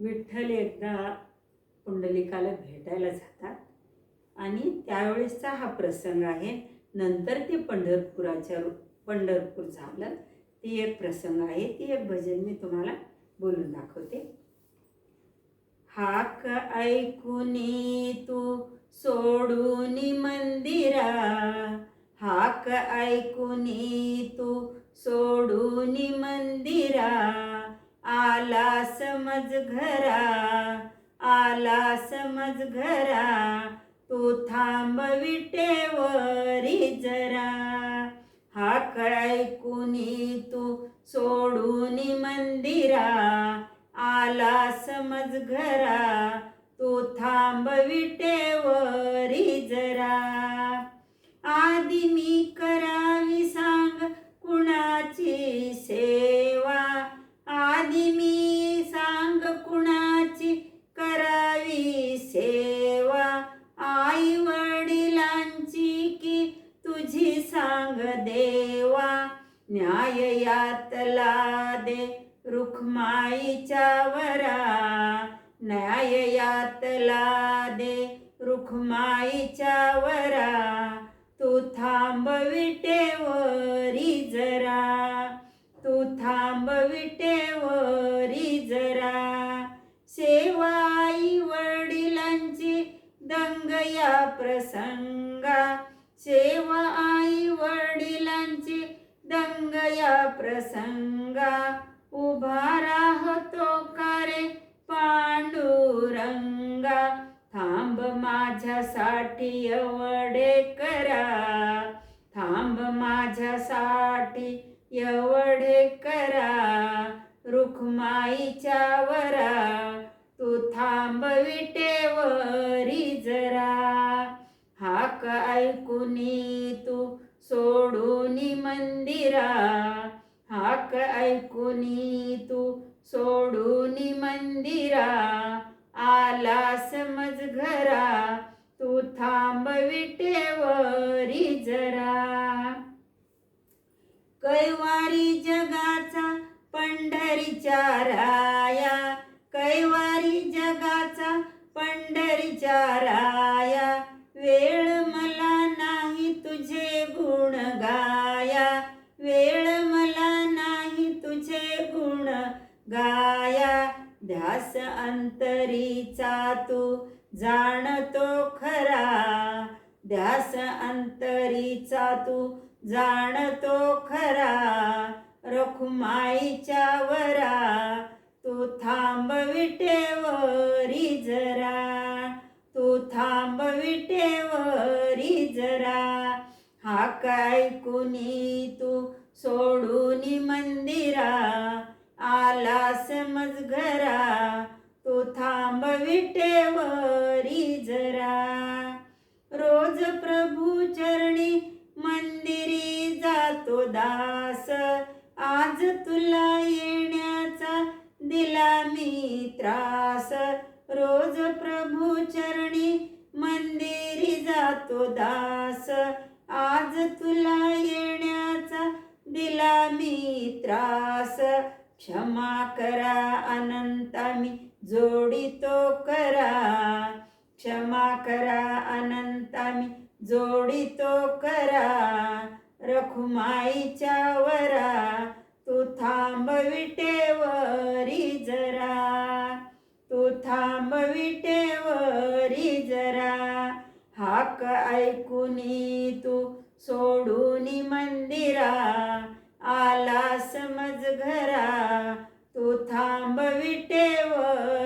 विठ्ठल एकदा पुंडलिकाला भेटायला जातात. आणि त्यावेळेसचा हा प्रसंग आहे. नंतर ते पंढरपुराच्या पंढरपूर झालं. ती एक प्रसंग आहे. ती एक भजन मी तुम्हाला बोलून दाखवते. हाक ऐकुनी तू सोडून मंदिरा. हाक ऐकुनी तू सोडून मंदिरा. आला समज घरा आला समज घरा तू थांब विटेवरी जरा. हा कळाय कुणी तू सोडून मंदिरा आला समज घरा तू थांब विटेवर सांग देवा न्याय यातला दे रुखमाईच्या वरा न्याय यातला दे रुखमाईच्या वरा तू थांब विटेवरी जरा तू थांब विटेवरी जरा. सेवाई वडिलांची दंग या प्रसंग दंग या प्रसंगा. उभा राहतो कारे पांडुरंगा. थांब माझ्यासाठी एवढे करा. थांब माझ्यासाठी एवढे करा. रुखमाईच्या वरा तू थांब विटेवरी जरा. हाक ऐकुनी मंदिरा हाक ऐकुनी तू सोडून मंदिरा आला समज घरा तू थांब विटेवरी जरा कैवारी जगाचा पंढरीच्या चारा ध्यास अंतरीचा तू जाणतो खरा. ध्यास अंतरीचा तू जाणतो खरा. रखुमाईच्या वरा तू थांब विटेवरी जरा. तू थांब विटेवरी जरा. काय कुणी तू आज तुला येण्याचा दिला मी त्रास. रोज प्रभू चरणी मंदिरी जातो दास. आज तुला येण्याचा दिला मी त्रास. क्षमा करा अनंता मी जोडितो करा. क्षमा करा अनंता मी जोडितो करा. रखुमाईच्या वरा तू थांब विटेवरी जरा. तू थांब विटेवरी जरा. हाक ऐकुनी तू सोडून मंदिरा. आला समज घरा तू थांब विटेवर